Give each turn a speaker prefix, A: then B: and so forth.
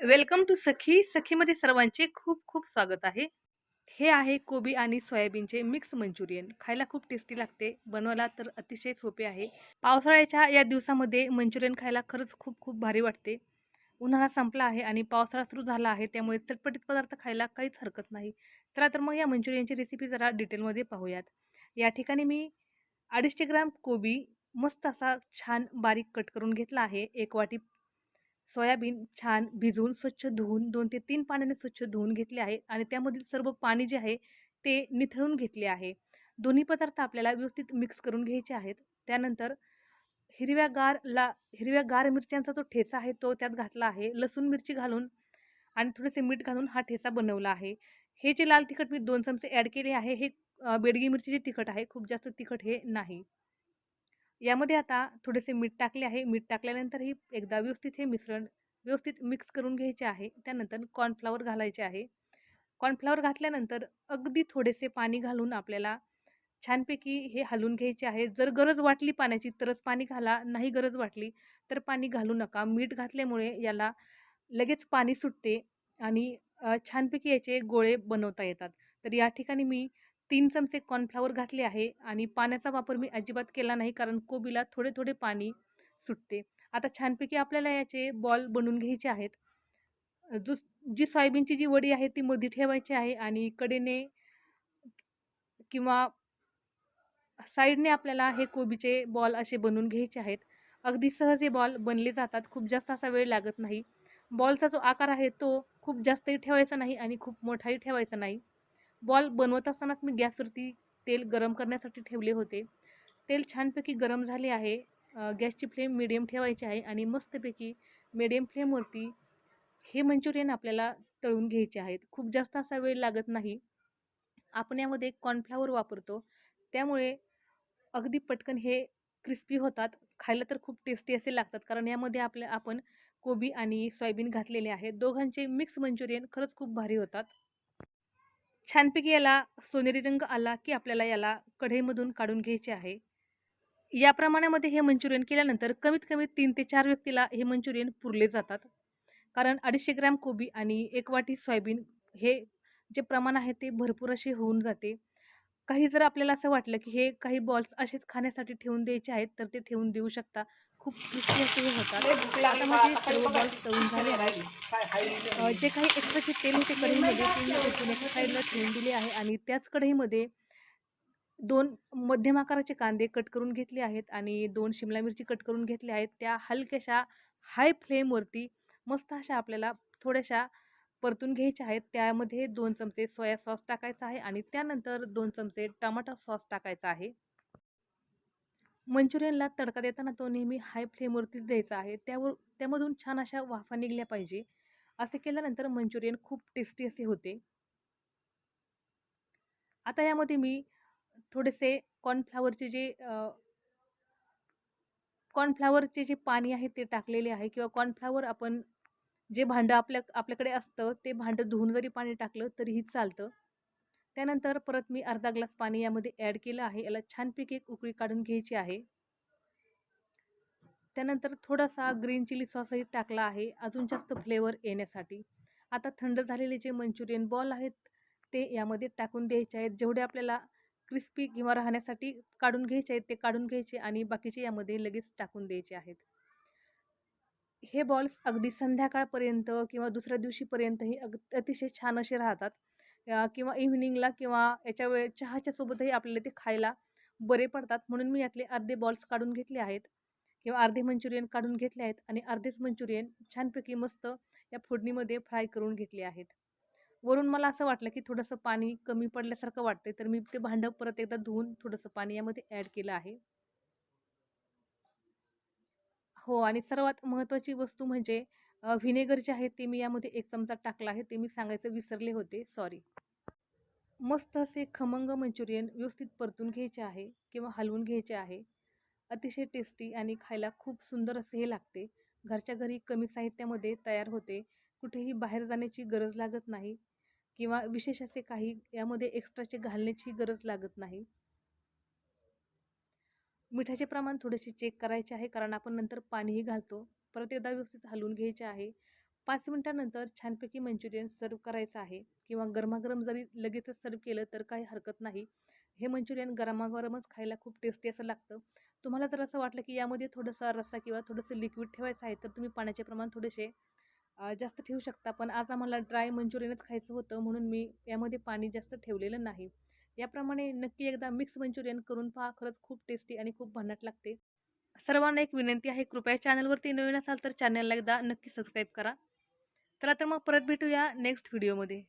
A: Welcome to सखी. सखीमध्ये सर्वांचे खूप खूप स्वागत आहे. हे आहे कोबी आणि सोयाबीनचे मिक्स मंचुरियन. खायला खूप टेस्टी लागते. बनवायला तर अतिशय सोपे आहे. पावसाळ्याच्या या दिवसामध्ये मंचुरियन खायला खरंच खूप खूप भारी वाटते. उन्हाळा संपला आहे आणि पावसाळा सुरू झाला आहे त्यामुळे चटपटीत पदार्थ खायला काहीच हरकत नाही. चला तर मग या मंचुरियनची रेसिपी जरा डिटेलमध्ये पाहूयात. या ठिकाणी मी अडीचशे ग्राम कोबी मस्त असा छान बारीक कट करून घेतला आहे. एक वाटी सोयाबीन छान भिजवून स्वच्छ धुवून दोन ते तीन पाण्याने स्वच्छ धुवून घेतले आहे आणि त्यामधील सर्व पाणी जे आहे ते निथळून घेतले आहे. दोन्ही पदार्थ आपल्याला व्यवस्थित मिक्स करून घ्यायचे आहेत. त्यानंतर हिरव्या गार ला हिरव्या गार मिरच्यांचा जो ठेचा आहे तो त्यात घातला आहे. लसूण मिरची घालून आणि थोडेसे मीठ घालून हा ठेचा बनवला आहे. हे जे लाल तिखट मी दोन चमचे ॲड केले आहे हे बेडगी मिरची जे तिखट आहे. खूप जास्त तिखट हे नाही. यामध्ये आता थोडेसे मीठ टाकले आहे. मीठ टाकल्यानंतरही एकदा व्यवस्थित हे मिश्रण व्यवस्थित मिक्स करून घ्यायचे आहे. त्यानंतर कॉर्नफ्लावर घालायचे आहे. कॉर्नफ्लावर घातल्यानंतर अगदी थोडेसे पाणी घालून आपल्याला छानपैकी हे हलवून घ्यायचे आहे. जर गरज वाटली पाण्याची तरच पाणी घाला. नाही गरज वाटली तर पाणी घालू नका. मीठ घातल्यामुळे याला लगेच पाणी सुटते आणि छानपैकी याचे गोळे बनवता येतात. तर या ठिकाणी मी तीन चमचे कॉर्नफ्लावर घातले आहे आणि पाण्याचा वापर मी अजिबात केला नाही कारण कोबीला थोडे थोडे पाणी सुटते. आता छानपैकी आपल्याला याचे बॉल बनवून घ्यायचे आहेत. जो जी सोयाबीनची जी वडी आहे ती मध्ये ठेवायची आहे आणि कडेने किंवा साईडने आपल्याला हे कोबीचे बॉल असे बनवून घ्यायचे आहेत. अगदी सहज हे बॉल बनले जातात. खूप जास्त असा वेळ लागत नाही. बॉलचा जो आकार आहे तो खूप जास्तही ठेवायचा नाही आणि खूप मोठाही ठेवायचा नाही. बॉल बनवत असतानाच मी गॅसवरती तेल गरम करण्यासाठी ठेवले होते. तेल छानपैकी गरम झाले आहे. गॅसची फ्लेम मिडियम ठेवायची आहे आणि मस्तपैकी मिडियम फ्लेमवरती हे मंचुरियन आपल्याला तळून घ्यायचे आहेत. खूप जास्त असा वेळ लागत नाही. आपण यामध्ये कॉर्नफ्लावर वापरतो. त्यामुळे अगदी पटकन हे क्रिस्पी होतात. खायला तर खूप टेस्टी असे लागतात. कारण यामध्ये आपल्या आपण कोबी आणि सोयाबीन घातलेले आहे दोघांचे मिक्स मंचुरियन खरंच खूप भारी होतात. छानपैकी याला सोनेरी रंग आला की आपल्याला याला कढईमधून काढून घ्यायचे आहे. या प्रमाणामध्ये हे मंचुरियन केल्यानंतर कमीत कमी तीन ते चार व्यक्तीला हे मंचुरियन पुरले जातात. कारण अडीचशे ग्रॅम कोबी आणि एक वाटी सोयाबीन हे जे प्रमाण आहे ते भरपूर असे होऊन जाते. काही जर आपल्याला असं वाटलं की हे काही बॉल्स असेच खाण्यासाठी ठेवून द्यायचे आहेत तर ते ठेवून देऊ शकता. खूप क्रिस्पी असे होतात आता माझे सर्व बॉल्स तळून झाले. आहेत जे काही एक्स्ट्राचे तेल होते कढईमध्ये ते मी एका साईडला ठेवून दिले आहे. आणि त्याच कढईमध्ये दोन मध्यम आकाराचे कांदे कट करून घेतले आहेत आणि दोन शिमला मिरची कट करून घेतल्या आहेत. त्या हलक्याशा हाय फ्लेमवरती मस्त अशा आपल्याला थोड्याशा परतून घ्यायच्या आहेत. त्यामध्ये दोन चमचे सोया सॉस टाकायचा आहे आणि त्यानंतर दोन चमचे टमाटा सॉस टाकायचा आहे. मंचुरियनला तडका देताना तो नेहमी हाय फ्लेमवरतीच द्यायचा आहे. त्यावर त्यामधून छान अशा वाफा निघल्या पाहिजे. असे केल्यानंतर मंचुरियन खूप टेस्टी असे होते. आता यामध्ये मी थोडेसे कॉर्नफ्लावरचे जे कॉर्नफ्लावरचे जे पाणी आहे ते टाकलेले आहे किंवा कॉर्नफ्लावर आपण जे भांडं आपल्या आपल्याकडे असतं ते भांडं धुवून जरी पाणी टाकलं तरीही चालतं. त्यानंतर परत मी अर्धा ग्लास पाणी यामध्ये ॲड केलं आहे. याला छानपैकी एक उकळी काढून घ्यायची आहे. त्यानंतर थोडासा ग्रीन चिली सॉसही टाकला आहे अजून जास्त फ्लेवर येण्यासाठी. आता थंड झालेले जे मंचुरियन बॉल आहेत ते यामध्ये टाकून द्यायचे आहेत. जेवढे आपल्याला क्रिस्पी किंवा राहण्यासाठी काढून घ्यायचे आहेत ते काढून घ्यायचे आणि बाकीचे यामध्ये लगेच टाकून द्यायचे आहेत. हे बॉल्स अगदी संध्याकाळपर्यंत किंवा दुसऱ्या दिवशीपर्यंतही अग अतिशय छान असे राहतात. किंवा इव्हिनिंगला किंवा याच्या वेळ चहाच्या सोबतही आपल्याला ते खायला बरे पडतात. म्हणून मी यातले अर्धे बॉल्स काढून घेतले आहेत. किंवा अर्धे मंचुरियन काढून घेतले आहेत आणि अर्धेच मंचुरियन छानपैकी मस्त या फोडणीमध्ये फ्राय करून घेतले आहेत. वरून मला असं वाटलं की थोडंसं पाणी कमी पडल्यासारखं वाटतं तर मी ते भांडं परत एकदा धुवून थोडंसं पाणी यामध्ये ॲड केलं आहे. हो आणि सर्वात महत्त्वाची वस्तू म्हणजे व्हिनेगर जे आहे ते मी यामध्ये एक चमचा टाकला आहे ते मी सांगायचं विसरले होते सॉरी. मस्त असे खमंग मंचुरियन व्यवस्थित परतून घ्यायचे आहे किंवा हलवून घ्यायचे आहे. अतिशय टेस्टी आणि खायला खूप सुंदर असे हे लागते. घरच्या घरी कमी साहित्यामध्ये तयार होते. कुठेही बाहेर जाण्याची गरज लागत नाही किंवा विशेष असे काही यामध्ये एक्स्ट्राचे घालण्याची गरज लागत नाही. मिठाचे प्रमाण थोडेसे चेक करायचे आहे कारण आपण नंतर पाणीही घालतो. परत एकदा व्यवस्थित हलवून घ्यायचे आहे. पाच मिनटानंतर छानपैकी मंचुरियन सर्व करायचं आहे. किंवा गरमागरम जरी लगेचच सर्व केलं तर काही हरकत नाही. हे मंचुरियन गरमागरमच खायला खूप टेस्टी असं लागतं. तुम्हाला जर असं वाटलं की यामध्ये थोडंसं रस्सा किंवा थोडंसं लिक्विड ठेवायचं आहे तर तुम्ही पाण्याचे प्रमाण थोडेसे जास्त ठेवू शकता. पण आज आम्हाला ड्राय मंचुरियनच खायचं होतं म्हणून मी यामध्ये पाणी जास्त ठेवलेलं नाही. याप्रमाणे नक्की एकदा मिक्स मंचुरियन करून पहा खरंच खूप टेस्टी आणि खूप भन्नाट लागते. सर्वांना एक विनंती आहे कृपया चॅनलवरती नवीन असाल तर चॅनलला एकदा नक्की सबस्क्राईब करा. चला तर मग परत भेटूया नेक्स्ट व्हिडिओमध्ये.